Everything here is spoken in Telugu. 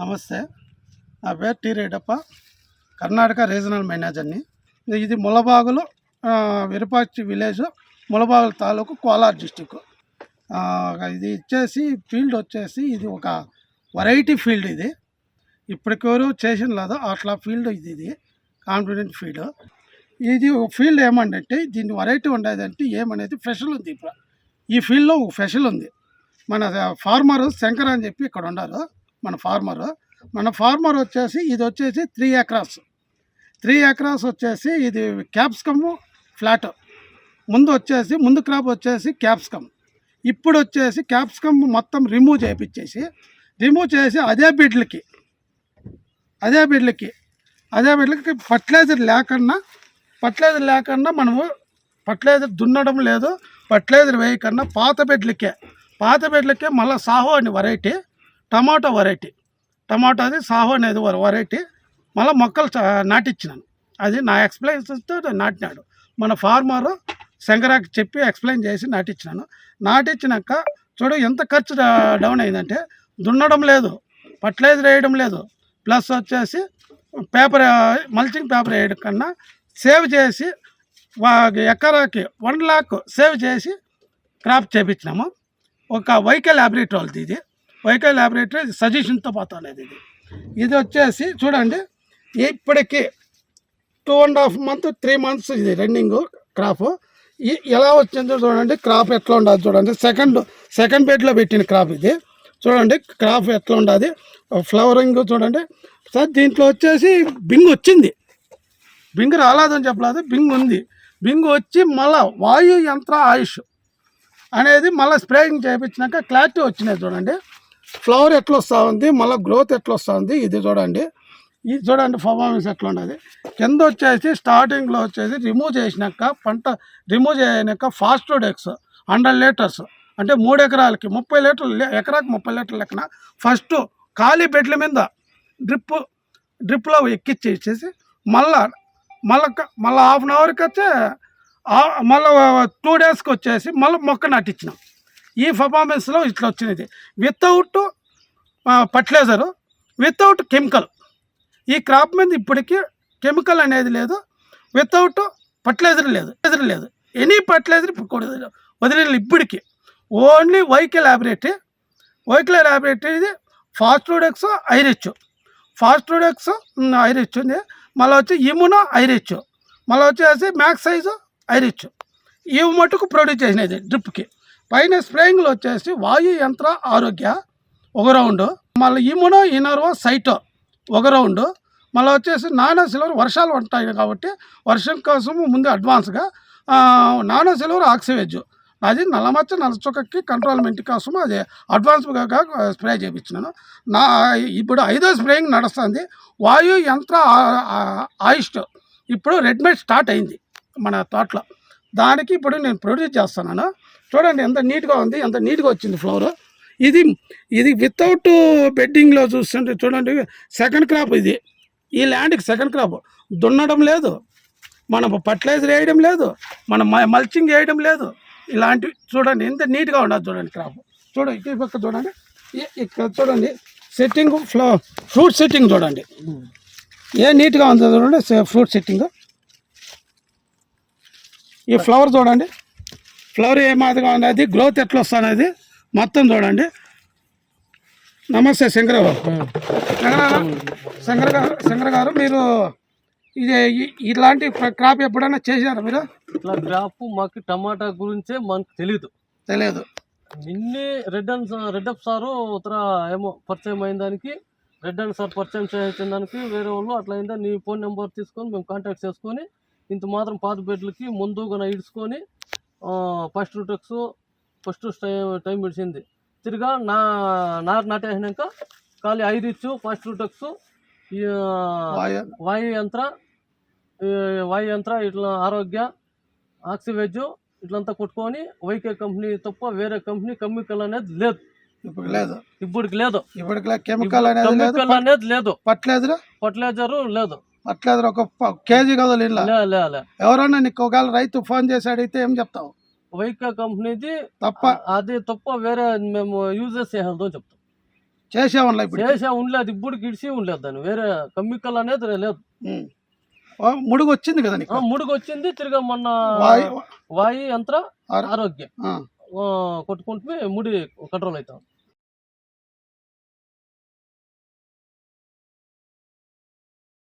నమస్తే. నా పేరు టి రెడ్డప్ప కర్ణాటక రీజనల్ మేనేజర్ని. ఇది ములబాగులు విరపాచి విలేజ్ ములబాగుల తాలూకు కోలార్ డిస్టిక్ ఇది ఇచ్చేసి ఫీల్డ్ వచ్చేసి ఇది ఒక వెరైటీ ఫీల్డ్ ఇది. ఇప్పటికెవరు చేసిన లేదు అట్లా ఫీల్డ్ ఇది ఇది. Confident field. ఇది ఒక ఫీల్డ్ ఏమంటే దీని వెరైటీ ఉండేదంటే ఏమనేది స్పెషల్ ఉంది ఇప్పుడు. ఈ ఫీల్డ్లో ఒక స్పెషల్ ఉంది. మన ఫార్మర్ శంకర్ అని చెప్పి ఇక్కడ ఉన్నారు. మన ఫార్మర్ మన ఫార్మర్ వచ్చేసి ఇది వచ్చేసి త్రీ ఎకరాస్ త్రీ ఎకరాస్ వచ్చేసి ఇది క్యాప్సికమ్ ఫ్లాట్ ముందు వచ్చేసి ముందు క్రాప్ వచ్చేసి క్యాప్సికమ్ ఇప్పుడు వచ్చేసి క్యాప్సికమ్ మొత్తం రిమూవ్ చేయించేసి రిమూవ్ చేసి అదే బిడ్లకి అదే బిడ్లకి అదే బిడ్లకి ఫర్టిలైజర్ లేకుండా ఫర్టిలైజర్ లేకుండా మనము ఫర్టిలైజర్ దున్నడం లేదు ఫర్టిలైజర్ వేయకుండా పాత బెడ్లకే పాత బెడ్లకే మళ్ళీ సాహో అని వెరైటీ టమాటో వెరైటీ టమాటోది సాహో అనేది వెరైటీ మళ్ళీ మొక్కలు నాటిచ్చినాను. అది నా ఎక్స్ప్లెయిన్స్తో నాటినాడు. మన ఫార్మరు శంకరాకి చెప్పి ఎక్స్ప్లెయిన్ చేసి నాటిచ్చినాను. నాటిచ్చినాక చూడు ఎంత ఖర్చు డౌన్ అయిందంటే దున్నడం లేదు ఫర్టిలైజర్ వేయడం లేదు. ప్లస్ వచ్చేసి పేపర్ మల్చింగ్ పేపర్ వేయడం కన్నా సేవ్ చేసి వా- ఎకరాకి వన్ లాక్ సేవ్ చేసి క్రాప్ చేపించినాము. ఒక వైకల్ ల్యాబొరేటరీ వాళ్ళది ఇది. వైకా ల్యాబొరేటరీ సజెషన్తో పోతానేది ఇది ఇది వచ్చేసి చూడండి ఇప్పటికి two and half month three months ఇది రన్నింగ్ క్రాప్ ఎలా వచ్చిందో చూడండి క్రాప్ ఎట్లా ఉండదు చూడండి. సెకండ్ సెకండ్ బెడ్లో పెట్టిన క్రాప్ ఇది. చూడండి క్రాప్ ఎట్లా ఉండదు ఫ్లవరింగ్ చూడండి. సార్ దీంట్లో వచ్చేసి బింగ్ వచ్చింది. బింగ్ రాలేదని చెప్పలేదు బింగ్ ఉంది. బింగ్ వచ్చి మళ్ళా వాయు యంత్ర ఆయుష్ అనేది మళ్ళీ స్ప్రేయింగ్ చేయించినాక క్లారిటీ వచ్చినాయి చూడండి. ఫ్లవర్ ఎట్లా వస్తూ ఉంది మళ్ళీ గ్రోత్ ఎట్లా వస్తూ ఉంది ఇది చూడండి. ఇది చూడండి పర్ఫార్మెన్స్ ఎట్లా ఉండదు కింద వచ్చేసి స్టార్టింగ్లో వచ్చేసి రిమూవ్ చేసినాక పంట రిమూవ్ చేయనాక ఫాస్ట్ డెక్స్ హండ్రెడ్ లీటర్స్ అంటే మూడు ఎకరాలకి ముప్పై లీటర్లు ఎకరాకి ముప్పై లీటర్ల లెక్కన ఫస్ట్ ఖాళీ బెడ్ల మీద డ్రిప్ డ్రిప్లో ఎక్కిచ్చి ఇచ్చేసి మళ్ళా మళ్ళా మళ్ళీ హాఫ్ అన్ అవర్కి వచ్చే మళ్ళీ టూ డేస్కి వచ్చేసి మళ్ళీ మొక్క నాటించినాం ఈ పర్ఫార్మెన్స్లో ఇట్లా వచ్చినది. వితౌట్ ఫర్టిలైజరు వితౌట్ కెమికల్ ఈ క్రాప్ మీద ఇప్పటికీ కెమికల్ అనేది లేదు. వితౌట్ ఫర్టిలైజర్ లేదు. ఫర్టిలైజర్ లేదు. ఎనీ ఫర్టిలైజర్ ఇప్పుడు వదిలేదు ఇప్పటికి. Only VK laboratory VK fast Fastrodex iRich Fastrodex iRich ఉంది. మళ్ళీ వచ్చి ఇమ్యునో ఐరిచ్ మళ్ళీ వచ్చేసి మ్యాక్స్ సైజు ఐరిచ్ ఇవి మటుకు ప్రొడ్యూస్ చేసినది డ్రిప్కి పైన స్ప్రేయింగ్లో వచ్చేసి వాయు యంత్ర ఆరోగ్య ఒక రౌండ్ మళ్ళీ ఇమ్యునో ఇనర్వో సైటో ఒక రౌండ్ మళ్ళీ వచ్చేసి నానో సిల్వర్ వర్షాలు ఉంటాయి కాబట్టి వర్షం కోసం ముందు అడ్వాన్స్గా నానో సిల్వర్ ఆక్సివేజ్. అది నల్లమచ్చ నలచుకకి కంట్రోల్మెంట్ కోసం అది అడ్వాన్స్గా స్ప్రే చేయించినాను నా ఇప్పుడు ఐదో స్ప్రేయింగ్ నడుస్తుంది. వాయు యంత్ర ఆ- ఆయిస్ట్ ఇప్పుడు రెడ్మేడ్ స్టార్ట్ అయింది మన తోటలో. దానికి ఇప్పుడు నేను ప్రొడ్యూస్ చేస్తున్నాను. చూడండి ఎంత నీట్గా ఉంది ఎంత నీట్గా వచ్చింది ఫ్లవర్ ఇది ఇది వితౌట్ బెడ్డింగ్లో చూస్తుంటే చూడండి సెకండ్ క్రాప్ ఇది. ఈ ల్యాండ్కి సెకండ్ క్రాప్ దున్నడం లేదు. మనం ఫర్టిలైజర్ వేయడం లేదు. మనం మల్చింగ్ వేయడం లేదు. ఇలాంటివి చూడండి ఎంత నీట్గా ఉండదు చూడండి క్రాప్ చూడండి ఇటు పక్క చూడండి. ఇక్కడ చూడండి సెట్టింగ్ ఫ్లో ఫ్రూట్ సెట్టింగ్ చూడండి. ఏ నీట్గా ఉందో చూడండి ఫ్రూట్ సెట్టింగ్ ఈ ఫ్లవర్ చూడండి. ఫ్లవర్ ఏ మాదిరిగా ఉన్నది గ్రోత్ ఎట్లా వస్తున్నది మొత్తం చూడండి. నమస్తే శంకర గారు. శంకర గారు శంకర గారు మీరు ఇది ఇలాంటి క్రాప్ ఎప్పుడైనా చేశారా మీరు? ఇట్లా గ్రాఫ్ మాకు టమాటా గురించే మనకు తెలియదు తెలియదు నిన్నే red and red up sir ఉత్తర ఏమో పరిచయం అయిన దానికి రెడ్ అండ్ సార్ పరిచయం చేసిన దానికి వేరే వాళ్ళు అట్లా అయిందా? నీ ఫోన్ నెంబర్ తీసుకొని మేము కాంటాక్ట్ చేసుకొని ఇంత మాత్రం పాత బెడ్లకి ముందుగా ఇడుచుకొని first Rootex first time time విడిచింది తిరిగా నా నారు నాటేసినాక ఖాళీ ఐదు ఇచ్చు ఫస్ట్ రూటెక్స్ వాయు- యంత్ర ఈ వాయు యంత్ర ఇట్లా ఆరోగ్య ఆక్సివెజ్ ఇట్లంతా కొట్టుకొని వైకే కంపెనీ తప్ప వేరే కంపెనీ కెమికల్ అనేది లేదు. ఇప్పుడు లేదు. ఇప్పటికి లేదు. ఇప్పటికి కెమికల్ అనేది లేదు. కెమికల్ అనేది లేదు. ఫర్టిలైజర్ ఫర్టిలైజర్ లేదు. ఫర్టిలైజర్ ఒక కేజీ కదా ఇలా ఎవరన్నా నీకు ఒకవేళ రైతు ఫోన్ చేసి అడిగితే ఏం చెప్తావు? వైకే కంపెనీది తప్ప. అది తప్ప వేరే మేము యూజెస్ చేయదు చెప్తాం. చేసేవన్లా ఇప్పుడు? చేసే ఉండలేదు ఇప్పుడు గిడిసి ఉండలేదు దాన్ని. వేరే కెమికల్ అనేది లేదు. ముడుగు వచ్చింది కదా నీకు? ముడుగు వచ్చింది తిరిగి మొన్న వాయు వాయు యంత్ర ఆరో- ఆరోగ్యం. కొట్టుకుంటే ముడి కంట్రోల్ అవుతాం